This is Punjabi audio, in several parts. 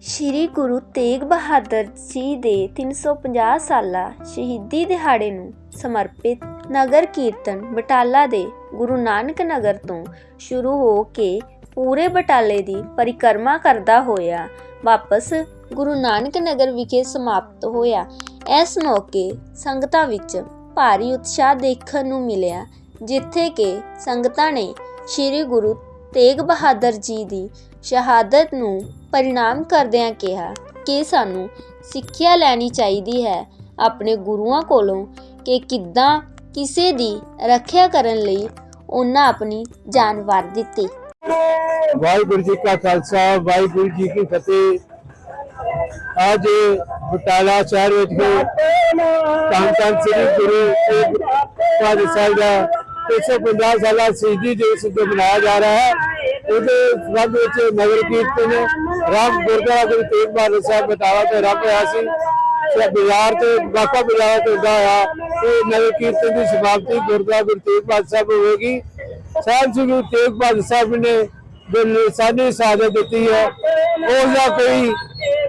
ਸ੍ਰੀ ਗੁਰੂ ਤੇਗ ਬਹਾਦਰ ਜੀ ਦੇ 350 ਸਾਲਾ ਸ਼ਹੀਦੀ ਦਿਹਾੜੇ ਨੂੰ ਸਮਰਪਿਤ ਨਗਰ ਕੀਰਤਨ ਬਟਾਲਾ ਦੇ ਗੁਰੂ ਨਾਨਕ ਨਗਰ ਤੋਂ ਸ਼ੁਰੂ ਹੋ ਕੇ ਪੂਰੇ ਬਟਾਲੇ ਦੀ ਪਰਿਕਰਮਾ ਕਰਦਾ ਹੋਇਆ ਵਾਪਸ ਗੁਰੂ ਨਾਨਕ ਨਗਰ ਵਿਖੇ ਸਮਾਪਤ ਹੋਇਆ। ਇਸ ਮੌਕੇ ਸੰਗਤਾਂ ਵਿੱਚ ਭਾਰੀ ਉਤਸ਼ਾਹ ਦੇਖਣ ਨੂੰ ਮਿਲਿਆ, ਜਿੱਥੇ ਕਿ ਸੰਗਤਾਂ ਨੇ ਸ੍ਰੀ ਗੁਰੂ ਤੇਗ ਬਹਾਦਰ ਜੀ ਦੀ ਸ਼ਹਾਦਤ ਨੂੰ ਪਰਿਣਾਮ ਕਰਦਿਆਂ ਕਿਹਾ ਕਿ ਸਾਨੂੰ ਸਿੱਖਿਆ ਲੈਣੀ ਚਾਹੀਦੀ ਹੈ ਆਪਣੇ ਗੁਰੂਆਂ ਕੋਲੋਂ ਕਿ ਕਿੱਦਾਂ ਕਿਸੇ ਦੀ ਰੱਖਿਆ ਕਰਨ ਲਈ ਉਹਨਾਂ ਆਪਣੀ ਜਾਨ ਵਾਰ ਦਿੱਤੀ। ਵਾਹਿਗੁਰੂ ਜੀ ਕਾ ਖਾਲਸਾ, ਵਾਹਿਗੁਰੂ ਜੀ ਕੀ ਫਤਿਹ। ਅੱਜ ਬਟਾਲਾ ਸ਼ਹਿਰ ਵਿੱਚ ਧੰਨ ਸ੍ਰੀ ਗੁਰੂ ਸਾਹਿਬ ਦਾ 150 ਸਾਲਾ ਸ਼ਹੀਦੀ ਦਿਵਸ ਜੋ ਮਨਾਇਆ ਜਾ ਰਿਹਾ ਹੈ। ਉਹਦੇ ਸੰਬੰਧ ਵਿੱਚ ਨਗਰ ਕੀਰਤਨ ਰਾਮ ਗੁਰਦੁਆਰਾ ਗੁਰੂ ਤੇਗ ਬਹਾਦਰ ਸਾਹਿਬ ਬਟਾਲਾ ਤੇ ਰੱਬ ਹੋਇਆ ਸੀ। ਤੇ ਬਾਜ਼ਾਰ ਤੇ ਬਾਕਾ ਬਾਜ਼ਾਰ ਤੇ ਹੁੰਦਾ ਆ ਇਹ ਨਗਰ ਕੀਰਤਨ ਦੀ ਸਮਾਪਤੀ ਗੁਰਦੁਆਰਾ ਗੁਰੂ ਤੇਗ ਬਹਾਦਰ ਸਾਹਿਬ ਹੋਵੇਗੀ। ਸਾਹਿਬ ਜੀ ਗੁਰੂ ਤੇਗ ਬਹਾਦਰ ਸਾਹਿਬ ਨੇ ਜੋ ਲਿਸਾਨੀ ਸ਼ਹਾਦਤ ਦਿੱਤੀ ਹੈ। ਉਸ ਦਾ ਕੋਈ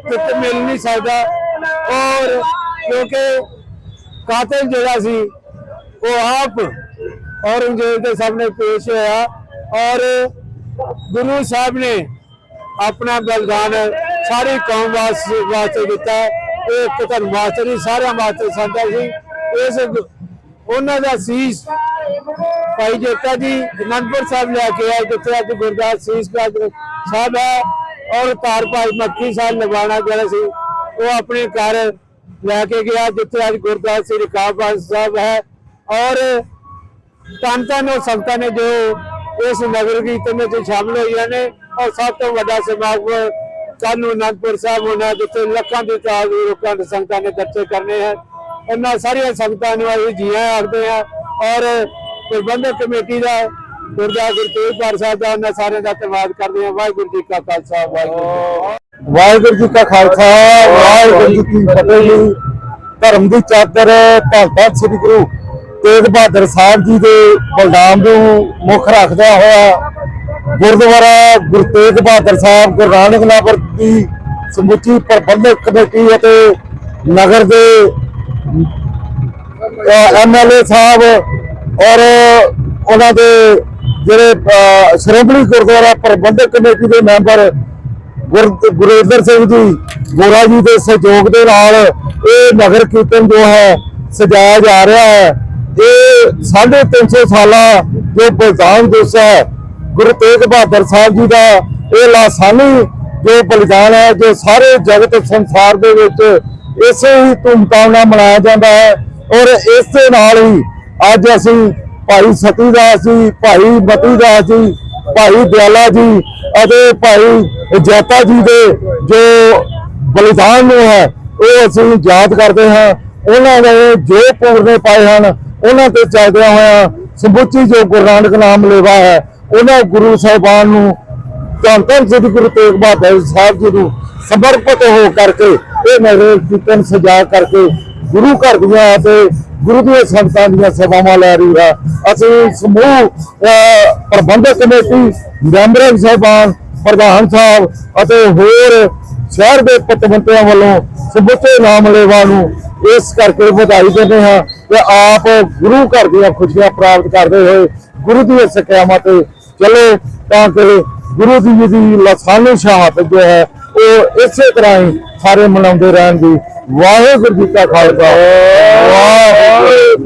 ਕਿਤ ਮਿਲ ਨਹੀਂ ਸਕਦਾ। ਔਰ ਕਿਉਂਕਿ ਕਾਤਲ ਜਿਹੜਾ ਸੀ, ਉਹ ਆਪ ਔਰੰਗਜ਼ੇਬ ਦੇ ਸਾਹਮਣੇ ਪੇਸ਼ ਹੋਇਆ ਔਰ ਗੁਰੂ ਸਾਹਿਬ ਨੇ ਆਪਣਾ ਬਲਿਦਾਨ ਸਾਰੀ ਕੌਮ ਵਾਸ- ਵਾਸਤੇ ਦਿੱਤਾ। ਇਹ ਇੱਕ ਧਰਮ ਵਾਸਤੇ ਨਹੀਂ ਸਾਰਿਆਂ ਵਾਸਤੇ ਸਾਡਾ ਸੀ ਇਸ ਉਹਨਾਂ ਦਾ ਸੀਸ ਭਾਈ ਜੇਤਾ ਜੀ ਅਨੰਦਪੁਰ ਸਾਹਿਬ ਲੈ ਕੇ ਆਏ, ਜਿੱਥੇ ਅੱਜ ਗੁਰਦਾਸ ਸੀਸ ਗੰਜ ਸਾਹਿਬ ਹੈ ਔਰ ਤਾਰ ਭਾਈ ਮੱਖੀ ਸਾਹਿਬ ਲਗਾਣਾ ਜਿਹੜਾ ਸੀ, ਉਹ ਆਪਣੇ ਘਰ ਲੈ ਕੇ ਗਿਆ, ਜਿੱਥੇ ਅੱਜ ਗੁਰਦਾਸ ਸ੍ਰੀ ਕਾਬਾਜ ਸਾਹਿਬ ਹੈ। ਔਰ ਤਨ ਤਨ ਉਹ ਨੇ ਜੋ ਇਸ ਨਗਰ ਕੀਰਤਨ ਵਿੱਚ ਸ਼ਾਮਲ ਹੋਈਆਂ ਨੇ ਔਰ ਸਭ ਤੋਂ ਵੱਡਾ ਸਮਾਗਮ ਕੱਲ੍ਹ ਅਨੰਦਪੁਰ ਸਾਹਿਬ ਹੋਣਾ ਜਿੱਥੇ ਲੱਖਾਂ ਦੀ ਤਾਦਾਦ ਵਿੱਚ ਲੋਕਾਂ ਦੇ ਸੰਗਤਾਂ ਨੇ ਦਰਸ਼ਨ ਕਰਨੇ ਹਨ ਉਹਨਾਂ ਸਾਰੀਆਂ ਸੰਗਤਾਂ ਨੂੰ ਅਸੀਂ ਜੀਆਂ ਆਖਦੇ ਆ ਔਰ ਪ੍ਰਬੰਧਕ ਕਮੇਟੀ ਦਾ ਗੁਰਦੁਆਰਾ ਗੁਰੂ ਸਾਹਿਬ ਦਾ ਉਹਨਾਂ ਸਾਰਿਆਂ ਦਾ ਧੰਨਵਾਦ ਕਰਦੇ ਹਾਂ। ਵਾਹਿਗੁਰੂ ਜੀ ਕਾ ਖਾਲਸਾ, ਵਾਹਿਗੁਰੂ ਜੀ ਕਾ ਖਾਲਸਾ, ਵਾਹਿਗੁਰੂ ਜੀ ਕੀ ਫਤਿਹ ਧਰਮ ਦੀ ਚਾਦਰ ਭਗਤ ਸ੍ਰੀ ਗੁਰੂ। ਤੇਗ ਬਹਾਦਰ ਸਾਹਿਬ ਜੀ ਦੇ ਬਲਦਾਮ ਨੂੰ ਮੁੱਖ ਰੱਖਦਾ ਹੋਇਆ ਗੁਰਦੁਆਰਾ ਗੁਰੂ ਤੇਗ ਬਹਾਦਰ ਸਾਹਿਬ, ਗੁਰੂ ਨਾਨਕ ਨਗਰ ਦੀ ਸਮੁੱਚੀ ਪ੍ਰਬੰਧਕ ਕਮੇਟੀ ਅਤੇ ਨਗਰ ਦੇ ਐਮਐਲਏ ਸਾਹਿਬ ਔਰ ਉਹਨਾਂ ਦੇ ਜਿਹੜੇ ਸ਼੍ਰੋਮਣੀ ਗੁਰਦੁਆਰਾ ਪ੍ਰਬੰਧਕ ਕਮੇਟੀ ਦੇ ਮੈਂਬਰ ਗੁਰ- ਗੁਰੇਂਦਰ ਸਿੰਘ ਜੀ, ਗੋਰਾ ਜੀ ਦੇ ਸਹਿਯੋਗ ਦੇ ਨਾਲ ਇਹ ਨਗਰ ਕੀਰਤਨ ਜੋ ਹੈ ਸਜਾਇਆ ਜਾ ਰਿਹਾ ਹੈ। ਇਹ 350 ਸਾਲਾ ਜੋ ਬਲਿਦਾਨ ਦਿਵਸ ਹੈ, ਗੁਰੂ ਤੇਗ ਬਹਾਦਰ ਸਾਹਿਬ ਜੀ ਦਾ, ਇਹ ਲਾਸਾਨੀ ਜੋ ਬਲਿਦਾਨ ਹੈ, ਜੋ ਸਾਰੇ ਜਗਤ ਸੰਸਾਰ ਦੇ ਵਿੱਚ ਇਸੇ ਹੀ ਧੂਮਧਾਮ ਨਾਲ ਮਨਾਇਆ ਜਾਂਦਾ ਹੈ ਔਰ ਇਸ ਦੇ ਨਾਲ ਹੀ ਅੱਜ ਅਸੀਂ ਭਾਈ ਸਤੀ ਦਾ ਜੀ, ਭਾਈ ਮਤੀ ਦਾ ਜੀ, ਭਾਈ ਦਿਆਲਾ ਜੀ ਅਤੇ ਭਾਈ ਜੈਤਾ ਜੀ ਦੇ ਜੋ ਬਲਿਦਾਨ ਨੂੰ ਹੈ, ਉਹ ਅਸੀਂ ਯਾਦ ਕਰਦੇ ਹਾਂ। ਉਹਨਾਂ ਨੇ ਜੋ ਪੂਰਨੇ ਪਾਏ ਹਨ ਉਹਨਾਂ ਤੇ ਚੱਲਦਿਆਂ ਹੋਇਆ ਸਮੁੱਚੀ ਜੋ ਗੁਰੂ ਨਾਨਕ ਨਾਮ ਲੇਵਾ ਹੈ, ਉਹਨਾਂ ਗੁਰੂ ਸਾਹਿਬਾਨ ਨੂੰ ਧੰਨ ਧੰਨ ਸ੍ਰੀ ਗੁਰੂ ਤੇਗ ਬਹਾਦਰ ਸਾਹਿਬ ਜੀ ਨੂੰ ਸਮਰਪਿਤ ਹੋ ਕਰਕੇ ਇਹ ਨਗਰ ਕੀਰਤਨ ਸਜਾ ਕਰਕੇ ਗੁਰੂ ਘਰ ਦੀਆਂ ਅਤੇ ਗੁਰੂ ਦੀਆਂ ਸੰਤਾਂ ਦੀਆਂ ਸੇਵਾਵਾਂ ਲੈ ਰਹੀ ਹੈ। ਅਸੀਂ ਸਮੂਹ ਪ੍ਰਬੰਧਕ ਕਮੇਟੀ, ਮੈਂਬਰਾਂ ਸਾਹਿਬਾਨ, ਪ੍ਰਧਾਨ ਸਾਹਿਬ ਅਤੇ ਹੋਰ ਸ਼ਹਿਰ ਦੇ ਪਤਵੰਤਿਆਂ ਵੱਲੋਂ ਸਮੁੱਚੇ ਨਾਮ ਲੇਵਾ ਨੂੰ ਇਸ ਕਰਕੇ ਵਧਾਈ ਦਿੰਦੇ ਹਾਂ ਕਿ ਆਪ ਗੁਰੂ ਘਰ ਦੀਆਂ ਖੁਸ਼ੀਆਂ ਪ੍ਰਾਪਤ ਕਰਦੇ ਹੋਏ ਗੁਰੂ ਦੀਆਂ ਸਿੱਖਿਆਵਾਂ ਤੇ ਚੱਲੋ ਤਾਂ ਕਿ ਗੁਰੂ ਜੀ ਦੀ ਲਸਾਨੀ ਸ਼ਹਾਦਤ ਜੋ ਹੈ ਉਹ ਇਸੇ ਤਰ੍ਹਾਂ ਹੀ ਸਾਰੇ ਮਨਾਉਂਦੇ ਰਹਿਣ ਦੀ ਵਾਹਿਗੁਰੂ ਜੀ ਕਾ ਖਾਲਸਾ। ਵਾਹਿਗੁਰੂ।